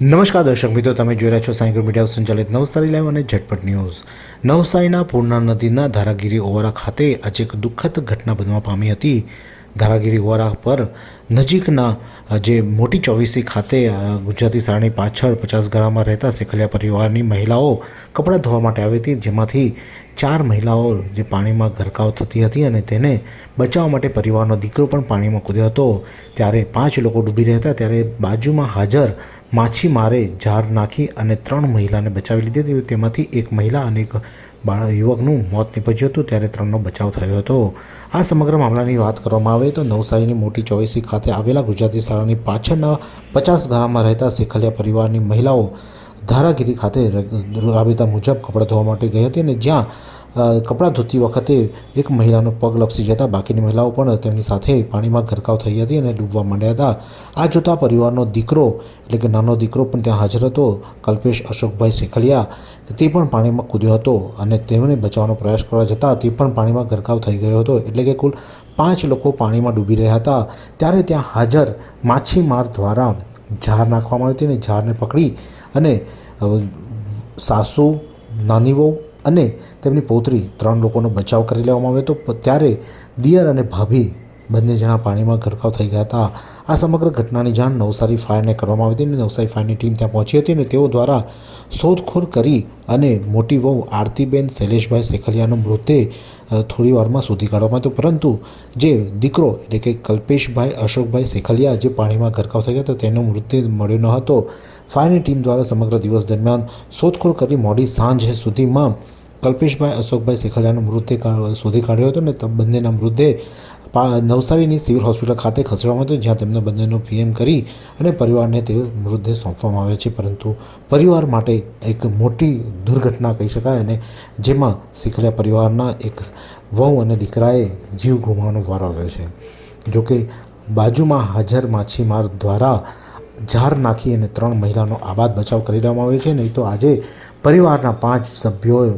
નમસ્કાર દર્શક મિત્રો, તમે જોઈ રહ્યા છો સાયકલ મીડિયા સંચાલિત નવસારી લાઈવ અને ઝટપટ ન્યૂઝ. નવસારીના પૂર્ણા નદીના ધારાગીરી ઓવારા ખાતે આજે એક દુઃખદ ઘટના બનવા પામી હતી. ધારાગીરી ઓવારા પર નજીકના જે મોટી ચોવીસી ખાતે ગુજરાતી શાળાની પાછળ પચાસ ગાળામાં રહેતા શેખલિયા પરિવારની મહિલાઓ કપડાં ધોવા માટે આવી હતી, જેમાંથી ચાર મહિલાઓ જે પાણીમાં ગરકાવ થતી હતી અને તેને બચાવવા માટે પરિવારનો દીકરો પણ પાણીમાં કૂદ્યો હતો. ત્યારે પાંચ લોકો ડૂબી રહ્યા હતા ત્યારે બાજુમાં હાજર માછીમારે ઝાર નાખી અને ત્રણ મહિલાને બચાવી લીધી હતી. તેમાંથી એક મહિલા અને એક બાળ, યુવકનું મોત નીપજ્યું હતું. ત્યારે ત્રણનો બચાવ થયો હતો. આ સમગ્ર મામલાની વાત કરવામાં આવે તો નવસારીની મોટી ચોવીસી ખાતે આવેલા ગુજરાતી શાળાની પાછળના પચાસ ગાળામાં રહેતા શેખલિયા પરિવારની મહિલાઓ ધારાગીરી ખાતે રાબેતા મુજબ કપડાં ધોવા માટે ગઈ હતી અને જ્યાં કપડાં ધોતી વખતે એક મહિલાનો પગ લપસી જતા બાકીની મહિલાઓ પણ તેમની સાથે પાણીમાં ગરકાવ થઈ હતી અને ડૂબવા માંડ્યા હતા. આ જોતા પરિવારનો દીકરો, એટલે કે નાનો દીકરો પણ ત્યાં હાજર હતો, કલ્પેશ અશોકભાઈ શેખલિયા. તે પણ પાણીમાં કૂદ્યો હતો અને તેમને બચાવવાનો પ્રયાસ કરવા જતાં તે પણ પાણીમાં ગરકાવ થઈ ગયો હતો, એટલે કે કુલ પાંચ લોકો પાણીમાં ડૂબી રહ્યા હતા. ત્યારે ત્યાં હાજર માછીમાર દ્વારા ઝાર નાખવામાં આવી હતી અને ઝારને પકડી અને સાસુ, નાની વહુ અને તેમની પૌત્રી ત્રણ લોકોનો બચાવ કરી લેવામાં આવ્યો હતો. ત્યારે દિયર અને ભાભી બંને જણા પાણીમાં ગરકાવ થઈ ગયા હતા. આ સમગ્ર ઘટનાની જાણ નવસારી ફાયરને કરવામાં આવી હતી અને નવસારી ફાયરની ટીમ ત્યાં પહોંચી હતી અને તેઓ દ્વારા શોધખોળ કરી અને મોટી વહુ આરતીબેન શૈલેષભાઈ શેખલિયાનો મૃતદેહ થોડી વારમાં શોધી કાઢવામાં હતો. પરંતુ જે દીકરો એટલે કે કલ્પેશભાઈ અશોકભાઈ શેખલિયા જે પાણીમાં ગરકાવ થઈ ગયા હતા, તેનો મૃતદેહ મળ્યો ન હતો. ફાયરની ટીમ દ્વારા સમગ્ર દિવસ દરમિયાન શોધખોળ કરી મોડી સાંજ સુધીમાં કલ્પેશભાઈ અશોકભાઈ શેખલિયાનો મૃતદેહ શોધી કાઢ્યો હતો અને બંનેના મૃતદેહ નવસારીની સિવિલ હોસ્પિટલ ખાતે ખસેડવામાં આવ્યો જ્યાં તેમના બંનેનો પીએમ કરી અને પરિવારને તે મૃતદેહ સોંપવામાં આવે છે. પરંતુ પરિવાર માટે એક મોટી દુર્ઘટના કહી શકાય અને જેમાં શીખલિયા પરિવારના એક વહુ અને દીકરાએ જીવ ગુમાવવાનો વારો આવ્યો છે. જોકે બાજુમાં હાજર માછીમાર દ્વારા ઝાર નાખી અને ત્રણ મહિલાનો આબાદ બચાવ કરી લેવામાં આવ્યો છે. નહીં તો આજે પરિવારના પાંચ સભ્યોએ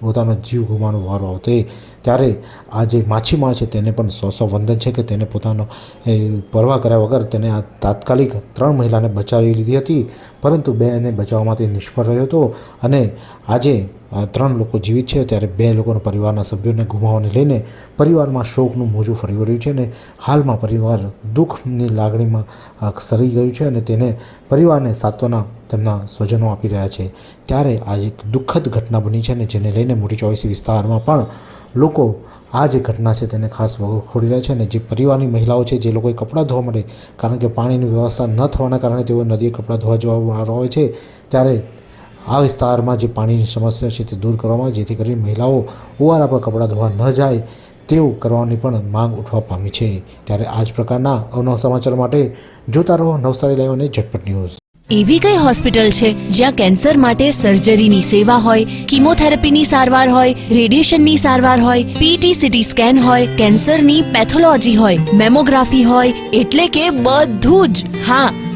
પોતાનો જીવ ગુમાવવાનો વારો આવતો એ ત્યારે આ જે માછીમાર છે તેને પણ સો સો વંદન છે કે તેને પોતાનો એ પરવા કર્યા વગર તેને આ તાત્કાલિક ત્રણ મહિલાને બચાવી લીધી હતી. પરંતુ બે એને બચાવવામાં તે નિષ્ફળ રહ્યો હતો. અને આજે ત્રણ લોકો જીવિત છે ત્યારે બે લોકોના પરિવારના સભ્યોને ગુમાવવાને લઈને પરિવારમાં શોકનું મોજું ફરી વળ્યું છે અને હાલમાં પરિવાર દુઃખની લાગણીમાં સરી ગયું છે અને તેને પરિવારને સાંત્વના તેમના સ્વજનો આપી રહ્યા છે. ત્યારે આજે એક દુઃખદ ઘટના બની છે અને જેને લઈને મોટી ચોવીસી વિસ્તારમાં પણ લોકો આ જે ઘટના છે તેને ખાસ વખોડી રહ્યા છે અને જે પરિવારની મહિલાઓ છે જે લોકોએ કપડાં ધોવા માટે, કારણ કે પાણીની વ્યવસ્થા ન થવાના કારણે તેઓ નદીએ કપડાં ધોવા જવા હોય છે, ત્યારે આ વિસ્તારમાં જે પાણીની સમસ્યા છે તે દૂર કરવામાં જેથી કરીને મહિલાઓ ઓવારા પર કપડાં ધોવા ન જાય તેવું કરવાની પણ માંગ ઉઠવા પામી છે. ત્યારે આ જ પ્રકારના અવનવા સમાચાર માટે જોતા રહો નવસારી લાઈવ અને ઝટપટ ન્યૂઝ. એવી કઈ હોસ્પિટલ છે જ્યાં કેન્સર માટે સર્જરીની સેવા હોય, કિમોથેરાપીની સારવાર હોય, રેડિયેશનની સારવાર હોય પીટી સીટી સ્કેન હોય, કેન્સરની પેથોલોજી હોય, મેમોગ્રાફી હોય, એટલે કે બધું જ. હા